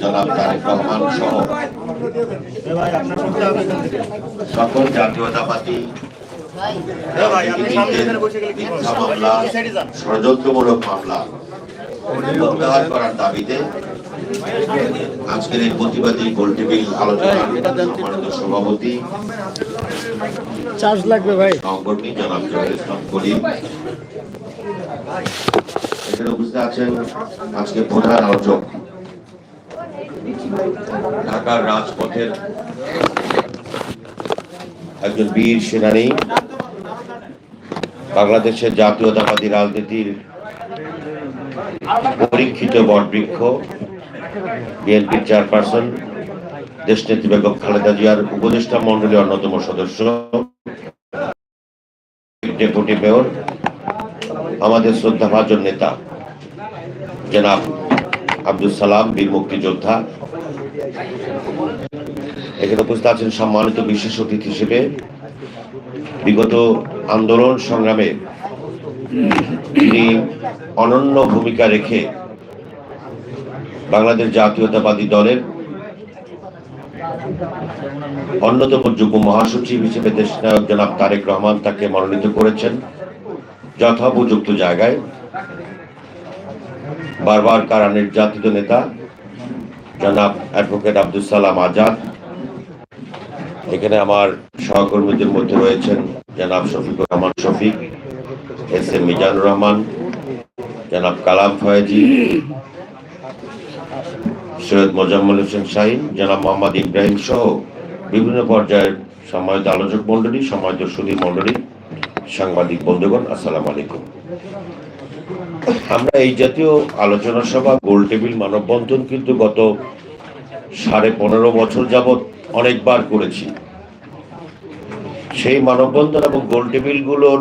জনাব তারেক রহমান সহ সকল জাতীয়তাবাদী মামলা, ষড়যন্ত্রমূলক মামলা প্রত্যাহার করার দাবিতে আজকের এই প্রতিবাদী গোলটেবিল আলোচনার সম্মানিত সভাপতি চার্জ লাগবে ভাই। ঢাকার রাজপথের একজন বীর সেনানী, বাংলাদেশের জাতীয়তাবাদী রাজনীতির পরীক্ষিত বটবৃক্ষ, বিএনপির চেয়ারপারসন, দেশনেত্রী বেগম খালেদা জিয়ার উপদেষ্টা মন্ডলীর অন্যতম সদস্য। ডেপুটি মেয়র, আমাদের শ্রদ্ধাভাজন নেতা, জনাব আব্দুল সালাম, বীর মুক্তিযোদ্ধা। এখানে উপস্থিত আছেন সম্মানিত বিশেষ অতিথি হিসেবে বিগত আন্দোলন সংগ্রামে তিনি অনন্য ভূমিকা রেখে বাংলাদেশ জাতীয়তাবাদী দলের অন্যতম যুগ্ম মহাসচিব হিসেবে দেশনায়ক জনাব তারেক রহমান তাকে মনোনীত করেছেন। যথোপযুক্ত জায়গায় বারবার কারা নির্যাতিত নেতা, জনাব অ্যাডভোকেট আব্দুল সালাম আজাদ। এখানে আমার সহকর্মীদের মধ্যে রয়েছেন জনাব শফিকুর রহমান শফিক, এস এম মিজানুর রহমান, জনাব কালাম ফয়েজি সৈয়দ মোজাম্মল হোসেন শাহিন, জনাব মোহাম্মদ ইব্রাহিম সহ বিভিন্ন পর্যায়ের সম্মানিত আলোচক মন্ডলী সম্মানিত সুদী মন্ডলী সাংবাদিক বন্ধুগণ, আসসালাম আলাইকুম। আমরা এই জাতীয় আলোচনা সভা, গোল টেবিল, মানববন্ধন কিন্তু গত সাড়ে পনেরো বছর যাবৎ অনেকবার করেছি। সেই মানববন্ধন এবং গোল টেবিলগুলোর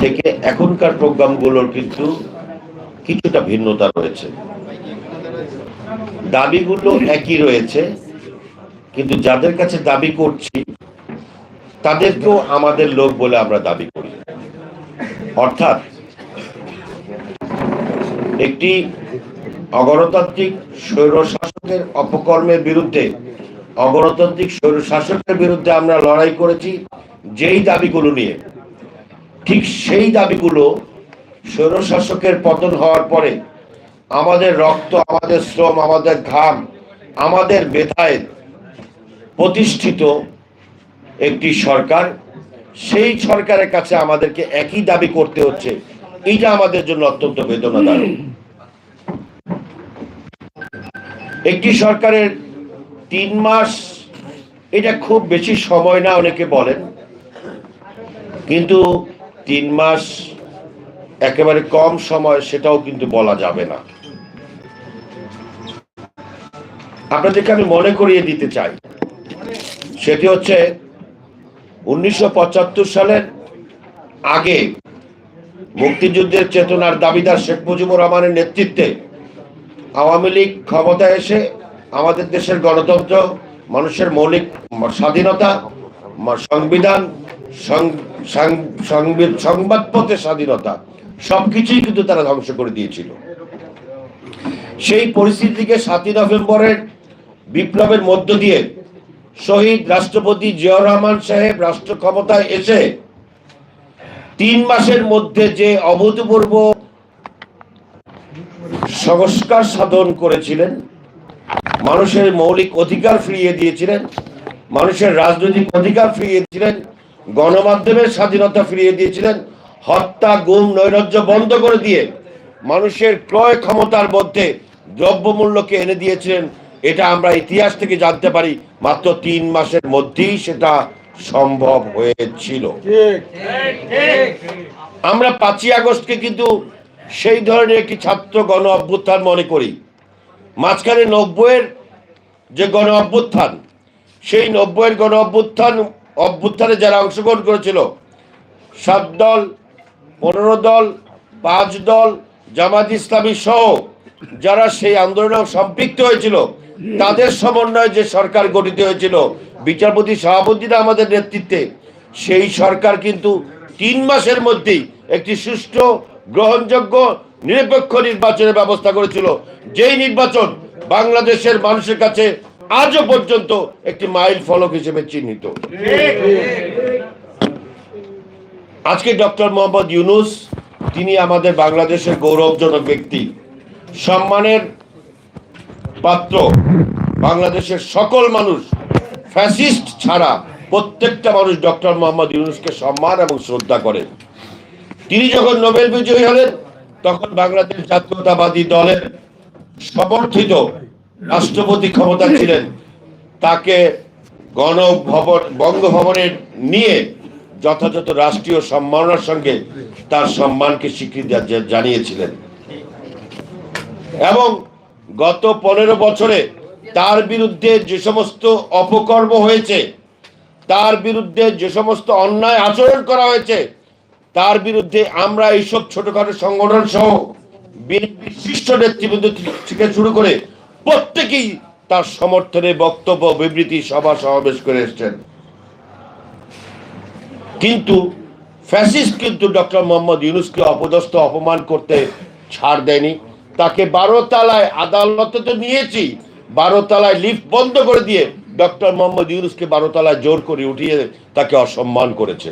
থেকে এখনকার প্রোগ্রামগুলোর কিন্তু কিছুটা ভিন্নতা রয়েছে। দাবিগুলো একই রয়েছে, কিন্তু যাদের কাছে দাবি করছি, তাদেরকেও আমাদের লোক বলে আমরা দাবি করি। অর্থাৎ, একটি অগণতান্ত্রিক স্বৈরশাসকের অপকর্মের বিরুদ্ধে, অগণতান্ত্রিক স্বৈরশাসকের বিরুদ্ধে আমরা লড়াই করেছি যেই দাবিগুলো নিয়ে। ঠিক সেই দাবিগুলো স্বৈরশাসকের পতন হওয়ার পরে আমাদের রক্ত, আমাদের শ্রম, আমাদের ঘাম, আমাদের বেথায় প্রতিষ্ঠিত একটি সরকার। সেই সরকারের কাছে আমাদেরকে একই দাবি করতে হচ্ছে। এইটা আমাদের জন্য অত্যন্ত বেদনাদায়ক। একটি সরকারের তিন মাস, এটা খুব বেশি সময় না অনেকে বলেন। কিন্তু তিন মাস একেবারে কম সময়, সেটাও কিন্তু বলা যাবে না। আপনাদেরকে আমি মনে করিয়ে দিতে চাই। সেটি হচ্ছে উনিশশো পঁচাত্তর সালের আগে মুক্তিযুদ্ধের চেতনার দাবিদার শেখ মুজিবুর রহমানের নেতৃত্বে আওয়ামী লীগ ক্ষমতায় এসে আমাদের দেশের গণতন্ত্র, মানুষের মৌলিক স্বাধীনতা, সংবিধান সংবাদপত্রের স্বাধীনতা, সবকিছুই কিন্তু তারা ধ্বংস করে দিয়েছিল। সেই পরিস্থিতিকে সাতই নভেম্বরের বিপ্লবের মধ্য দিয়ে শহীদ রাষ্ট্রপতি জিয়াউর রহমান সাহেব রাষ্ট্র ক্ষমতায় এসে তিন মাসের মধ্যে যে অভূতপূর্ব সংস্কার সাধন করেছিলেন, মানুষের মৌলিক অধিকার ফিরিয়ে দিয়েছিলেন, মানুষের রাজনৈতিক অধিকার ফিরিয়ে দিয়েছিলেন, গণমাধ্যমের স্বাধীনতা ফিরিয়ে দিয়েছিলেন, হত্যা, গুম, নৈরাজ্য বন্ধ করে দিয়ে মানুষের ক্রয় ক্ষমতার মধ্যে দ্রব্যমূল্যকে এনে দিয়েছিলেন এটা আমরা ইতিহাস থেকে জানতে পারি মাত্র তিন মাসের মধ্যেই সেটা সম্ভব হয়েছিল। আমরা পাঁচই আগস্টকে কিন্তু সেই ধরনের একটি ছাত্র গণ অভ্যুত্থান মনে করি। মাঝখানে নব্বইয়ের যে গণ অভ্যুত্থান সেই নব্বইয়ের গণ অভ্যুত্থান অভ্যুত্থানে যারা অংশগ্রহণ করেছিল সাত দল পনেরো দল পাঁচ দল জামাত ইসলামী সহ যারা সেই আন্দোলনে সম্পৃক্ত হয়েছিল তাদের সমন্বয়ে যে সরকার গঠিত হয়েছিল, বিচারপতি, সভাপতিরা আমাদের নেতৃত্বে, সেই সরকার কিন্তু তিন মাসের মধ্যেই একটি সুষ্ঠু, গ্রহণযোগ্য, নিরপেক্ষ নির্বাচনের ব্যবস্থা করেছিল। যেই নির্বাচন বাংলাদেশের মানুষের কাছে আজও পর্যন্ত একটি মাইল ফলক হিসেবে চিহ্নিত। আজকে ডক্টর মোহাম্মদ ইউনুস, তিনি আমাদের বাংলাদেশের গৌরবজনক ব্যক্তি। সম্মানের পাত্র। বাংলাদেশের সকল মানুষ ফ্যাসিস্ট ছাড়া প্রত্যেকটা মানুষ ডক্টর মোহাম্মদ ইউনুসকে সম্মান এবং শ্রদ্ধা করে। তিনি যখন নোবেল বিজয়ী হলেন, তখন বাংলাদেশ জাতীয়তাবাদী দলের সমর্থিত রাষ্ট্রপতি ক্ষমতা ছিলেন। তাকে গণভবন বঙ্গভবনে নিয়ে যথাযথ রাষ্ট্রীয় সম্মাননার সঙ্গে তার সম্মানকে স্বীকৃতি জানিয়েছিলেন। এবং গত পনেরো বছরে তার বিরুদ্ধে যে সমস্ত অপকর্ম হয়েছে, তার বিরুদ্ধে যে সমস্ত অন্যায় আচরণ করা হয়েছে, তার বিরুদ্ধে আমরা এইসব ছোটখাটো সংগঠন সহ শীর্ষ নেতৃবৃন্দ থেকে শুরু করে প্রত্যেকেই তার সমর্থনে বক্তব্য, বিবৃতি, সভা সমাবেশ করে এসছেন। কিন্তু ফ্যাসিস্ট কিন্তু ডক্টর মোহাম্মদ ইউনুসকে অপদস্থ, অপমান করতে ছাড় দেয়নি। তাকে বারো তালায় আদালতে তো নিয়েছি, বারো তালায় লিফট বন্ধ করে দিয়ে ডক্টর মোহাম্মদ ইউনুসকে বারো তালায় জোর করে উঠিয়ে তাকে অসম্মান করেছে।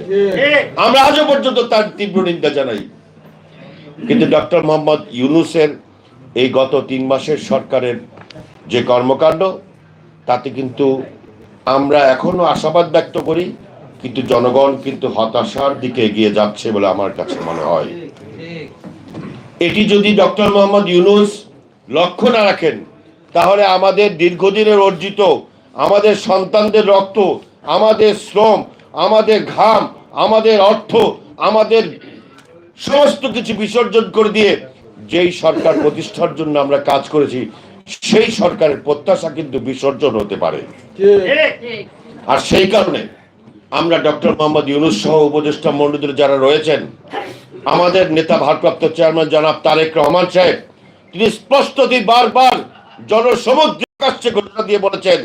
আমরা আজও পর্যন্ত তার তীব্র নিন্দা জানাই। কিন্তু ডক্টর মোহাম্মদ ইউনুসের এই গত তিন মাসের সরকারের যে কর্মকাণ্ড, তাতে কিন্তু আমরা এখনও আশাবাদ ব্যক্ত করি, কিন্তু জনগণ কিন্তু হতাশার দিকে এগিয়ে যাচ্ছে বলে আমার কাছে মনে হয়। এটি যদি ডক্টর মোহাম্মদ ইউনুস লক্ষ্য না রাখেন, তাহলে আমাদের দীর্ঘদিনের অর্জিত, আমাদের সন্তানদের রক্ত, আমাদের শ্রম, আমাদের ঘাম, আমাদের অর্থ, আমাদের সমস্ত কিছু বিসর্জন করে দিয়ে যেই সরকার প্রতিষ্ঠার জন্য আমরা কাজ করেছি, সেই সরকারের প্রত্যাশা কিন্তু বিসর্জন হতে পারে। আর সেই কারণে আমরা ডক্টর মোহাম্মদ ইউনুস সহ উপদেষ্টা মন্ডলীর যারা রয়েছেন আমাদের নেতা ভারপ্রাপ্ত চেয়ারম্যান জনাব তারেক রহমান সাহেব, তিনি স্পষ্টতই বারবার জনসমুদ্র কাছে ঘোষণা দিয়ে বলেছেন,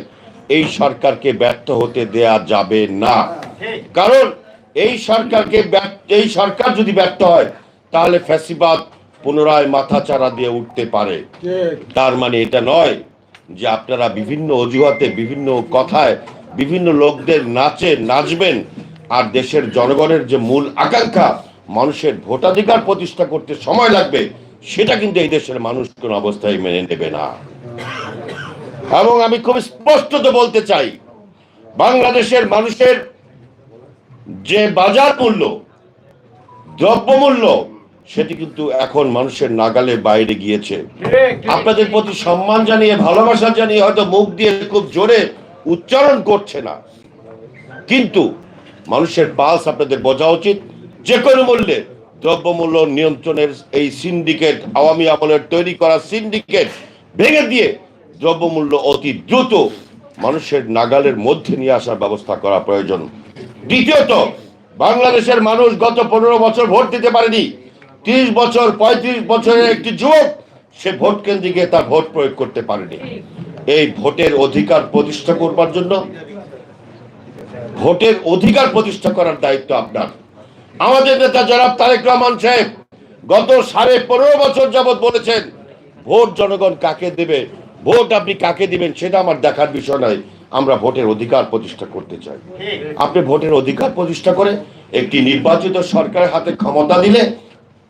এই সরকারকে ব্যর্থ হতে দেয়া যাবে না। কারণ এই সরকারকে এই সরকার যদি ব্যর্থ হয়, তাহলে ফ্যাসিবাদ পুনরায় মাথাচাড়া দিয়ে উঠতে পারে। তার মানে এটা নয় যে আপনারা বিভিন্ন অজুহাতে, বিভিন্ন কথায়, বিভিন্ন লোকদের নাচে, নাচবেন, আর দেশের জনগণের যে মূল আকাঙ্ক্ষা মানুষের ভোটাধিকার প্রতিষ্ঠা করতে সময় লাগবে, সেটা কিন্তু এই দেশের মানুষ কোন অবস্থায় মেনে নেবে না। এবং আমি খুব স্পষ্টত বলতে চাই, বাংলাদেশের মানুষের যে বাজার মূল্য, দ্রব্যমূল্য, সেটি কিন্তু এখন মানুষের নাগালে বাইরে গিয়েছে। আপনাদের প্রতি সম্মান জানিয়ে, ভালোবাসা জানিয়ে হয়তো মুখ দিয়ে খুব জোরে উচ্চারণ করছে না। কিন্তু মানুষের পালস আপনাদের বোঝা উচিত যে কোনো মূল্যে দ্রব্যমূল্য নিয়ন্ত্রণের এই সিন্ডিকেট আওয়ামী আমলের তৈরি করা সিন্ডিকেট ভেঙে দিয়ে দ্রব্যমূল্য অতি দ্রুত মানুষের নাগালের মধ্যে নিয়ে আসার ব্যবস্থা করা প্রয়োজন। দ্বিতীয়ত, বাংলাদেশের মানুষ গত পনেরো বছর ভোট দিতে পারেনি। তিরিশ বছর, পঁয়ত্রিশ বছরের একটি যুবক, সে ভোট কেন্দ্রে গিয়ে তার ভোট প্রয়োগ করতে পারেনি। এই ভোটের অধিকার প্রতিষ্ঠা করবার জন্য, ভোটের অধিকার প্রতিষ্ঠা করার দায়িত্ব আপনার। আমাদের নেতা জনাব তারেক রহমান সাহেব গত সাড়ে পনেরো বছর যাবৎ বলেছেন, ভোট জনগণ কাকে দেবে? ভোট আপনি কাকে দিবেন সেটা আমার দেখার বিষয় নয়। আমরা ভোটের অধিকার প্রতিষ্ঠা করতে চাই। আপনি ভোটের অধিকার প্রতিষ্ঠা করে একটি নির্বাচিত সরকারের হাতে ক্ষমতা দিলে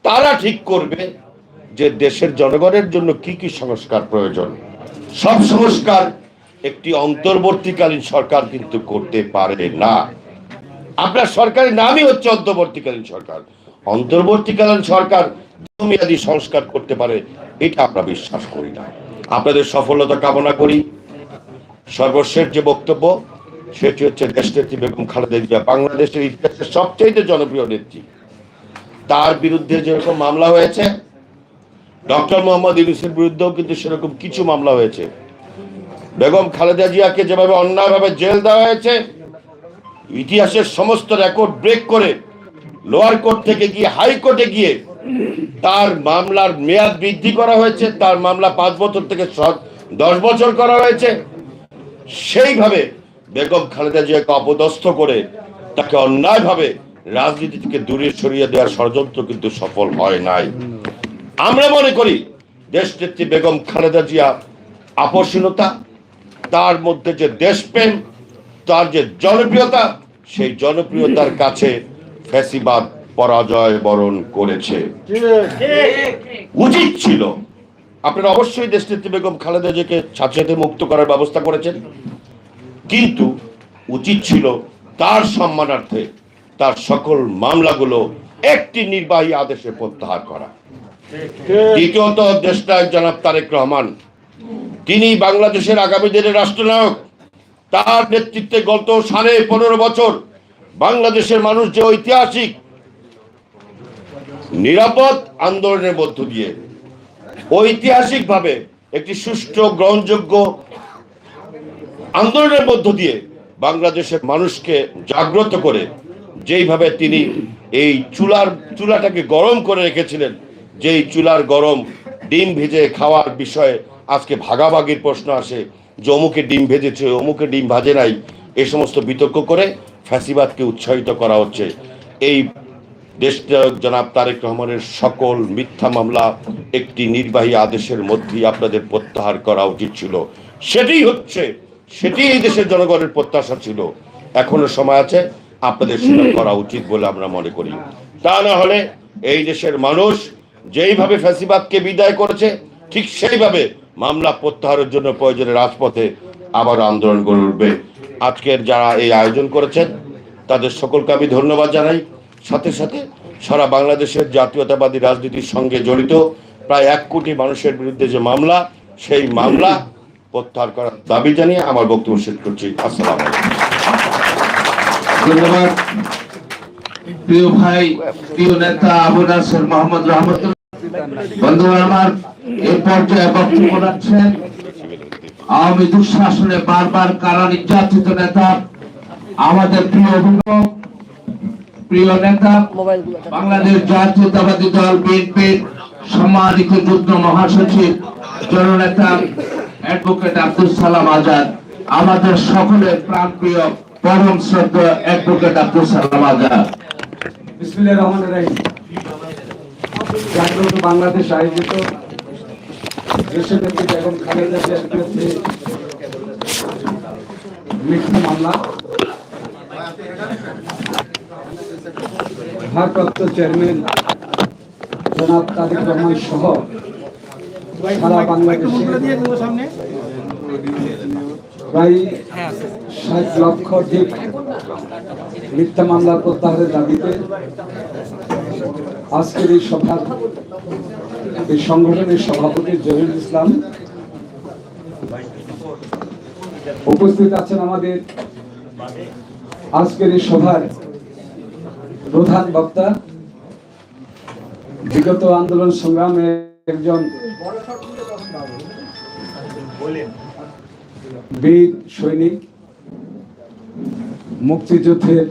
তারা ঠিক করবে যে দেশের জনগণের জন্য কি কি সংস্কার প্রয়োজন। সব সংস্কার একটি অন্তর্বর্তীকালীন সরকার কিন্তু করতে পারে না। আপনার সরকারের নামই হচ্ছে অন্তর্বর্তীকালীন সরকার। অন্তর্বর্তীকালীন সরকার দীর্ঘমেয়াদী সংস্কার করতে পারে, এটা আমরা বিশ্বাস করি না। আপনাদের সফলতা কামনা করি। সর্বশেষ যে বক্তব্য, সেটি হচ্ছে দেশনেত্রী বেগম খালেদা জিয়া, বাংলাদেশের ইতিহাসের সবচেয়ে জনপ্রিয় নেত্রী। তার বিরুদ্ধে যেরকম মামলা হয়েছে, ডক্টর মোহাম্মদ ইউনুসের বিরুদ্ধেও কিন্তু সেরকম কিছু মামলা হয়েছে। বেগম খালেদা জিয়াকে যেভাবে অন্যায়ভাবে জেল দেওয়া হয়েছে ইতিহাসের সমস্ত রেকর্ড ব্রেক করে লোয়ার কোর্ট থেকে গিয়ে হাইকোর্টে গিয়ে তার মামলার মেয়াদ বৃদ্ধি করা হয়েছে, তার মামলা পাঁচ বছর থেকে দশ বছর করা হয়েছে। সেইভাবে বেগম খালেদা জিয়াকে অপদস্থ করে তাকে অন্যায়ভাবে রাজনীতি থেকে দূরে সরিয়ে দেওয়ার ষড়যন্ত্র কিন্তু সফল হয় নাই। আমরা মনে করি দেশনেত্রী বেগম খালেদা জিয়া আপসীনতা, তার মধ্যে যে দেশপ্রেম তার যে জনপ্রিয়তা, সেই জনপ্রিয়তার কাছে ফ্যাসিবাদ, পরাজয় বরণ করেছে। উচিত ছিল। আপনারা অবশ্যই দেশনেত্রী বেগম খালেদা জিয়াকে ছাত্রীতে মুক্ত করার ব্যবস্থা করেছেন। কিন্তু উচিত ছিল তার সম্মানার্থে তার সকল মামলাগুলো একটি নির্বাহী আদেশে প্রত্যাহার করা। দ্বিতীয়ত দেশনায়ক জনাব তারেক রহমান, তিনি বাংলাদেশের আগামী দিনের রাষ্ট্রনায়ক। তার নেতৃত্বে গত সাড়ে পনেরো বছর বাংলাদেশের মানুষ যে ঐতিহাসিক, নিরাপদ আন্দোলনের মধ্য দিয়ে ঐতিহাসিকভাবে একটি সুষ্ঠু, গ্রহণযোগ্য আন্দোলনের মধ্য দিয়ে বাংলাদেশের মানুষকে জাগ্রত করে যেইভাবে তিনি এই চুলার, চুলাটাকে গরম করে রেখেছিলেন, যেই চুলার গরম ডিম ভেজে খাওয়ার বিষয়ে আজকে ভাগাভাগির প্রশ্ন আসে যে অমুকে ডিম ভেজেছে, অমুকে ডিম ভাজে নাই, এ সমস্ত বিতর্ক করে ফ্যাসিবাদকে উৎসাহিত করা হচ্ছে। এই দেশনায়ক জনাব তারেক রহমানের সকল মিথ্যা মামলা একটি নির্বাহী আদেশের মধ্যেই আপনাদের প্রত্যাহার করা উচিত ছিল। সেটাই হচ্ছে সেটি এই দেশের জনগণের প্রত্যাশা ছিল। এখনও সময় আছে, আপনাদের সেটা করা উচিত বলে আমরা মনে করি। তা না হলে এই দেশের মানুষ যেইভাবে ফ্যাসিবাদকে বিদায় করেছে, ঠিক সেইভাবে মামলা প্রত্যাহারের জন্য প্রয়োজনে রাজপথে আবার আন্দোলন গড়ে উঠবে। আজকের যারা এই আয়োজন করেছেন, তাদের সকলকে আমি ধন্যবাদ জানাই। সাথে সাথে সারা বাংলাদেশের জাতীয়তাবাদী রাজনীতির সঙ্গে জড়িত প্রায় এক কোটি মানুষের বিরুদ্ধে যে মামলা, সেই মামলা প্রত্যাহার করার দাবি জানিয়ে আমার বক্তব্য শেষ করছি। আসসালাম ধন্যবাদ। প্রিয় ভাই, প্রিয় নেতা আবু নাসের মোহাম্মদ রহমতুল্লাহ। বন্ধুরা আমার আওয়ামী দুঃশাসনে বারবার কারা নির্যাতিত নেতা? আমাদের প্রিয় অভিভাবক, প্রিয় নেতা, বাংলাদেশ জাতীয়তাবাদী দল সম্মানিত যুগ্ম মহাসচিব, জননেতা, অ্যাডভোকেট আব্দুল সালাম আজাদ, আমাদের সকলের পরম শ্রদ্ধা অ্যাডভোকেট আব্দুল সালাম আজাদ। বাংলাদেশ আয়োজিত মিথ্যা মামলা ভারপ্রাপ্ত চেয়ারম্যান জনাব তারেক রহমান সহ সারা বাংলাদেশে প্রায় ষাট লক্ষ অধিক মিথ্যা মামলা প্রত্যাহারের দাবিতে আজকের এই সভার এই সংগঠনের সভাপতি জহিরুল ইসলাম উপস্থিত আছেন আমাদের আজকের এই সভার প্রধান বক্তা। বিগত আন্দোলন সংগ্রামে একজন বীর সৈনিক, মুক্তিযুদ্ধের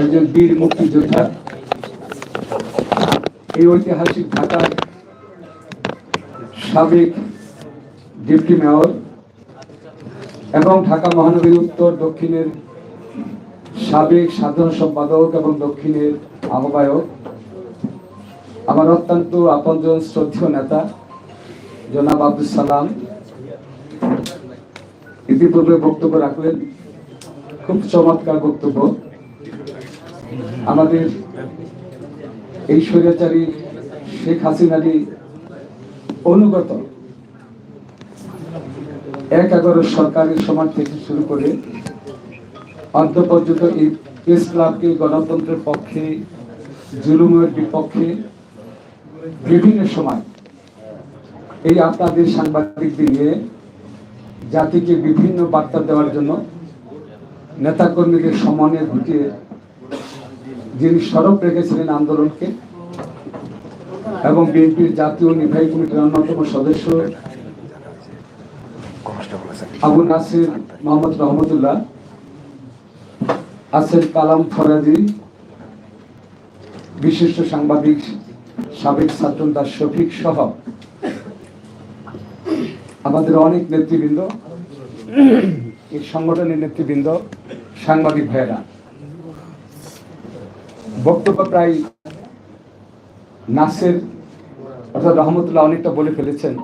একজন বীর মুক্তিযোদ্ধা। এই ঐতিহাসিক ঢাকার সাবেক ডেপুটি মেয়র এবং ঢাকা মহানগরী উত্তর দক্ষিণের সাবেক সাধারণ সম্পাদক এবং দক্ষিণের আহ্বায়ক, আমার অত্যন্ত আপনজন শ্রদ্ধেয় নেতা, জনাব আব্দুল সালাম। ইতিপূর্বে বক্তব্য রাখলেন, খুব চমৎকার বক্তব্য। আমাদের এই স্বৈরাচারী শেখ হাসিনারই অনুগত এক এগারো সরকারের সময় থেকে শুরু করে অন্ত পর্যন্ত এই প্রেস ক্লাবকে, গণতন্ত্রের পক্ষে, জুলুমের বিপক্ষে বিভিন্ন সময় এই আপনাদের সাংবাদিকদের নিয়ে জাতিকে বিভিন্ন বার্তা দেওয়ার জন্য নেতাকর্মীদের সমানে ঘুটিয়ে যিনি সরব রেখেছিলেন আন্দোলনকে এবং বিএনপির জাতীয় নির্বাহী কমিটির অন্যতম সদস্য আবু নাসির মোহাম্মদ রহমতুল্লাহ, আছেন কালাম ফরাজি বিশিষ্ট সাংবাদিক সাবেক ছাত্রনেতা শফিক সহ আমাদের অনেক নেতৃবৃন্দ, এই সংগঠনের নেতৃবৃন্দ, সাংবাদিক ভাইয়েরা। বক্তব্য প্রায় নাসের অর্থাৎ রহমতুল্লাহ অনেকটা বলে ফেলেছেন।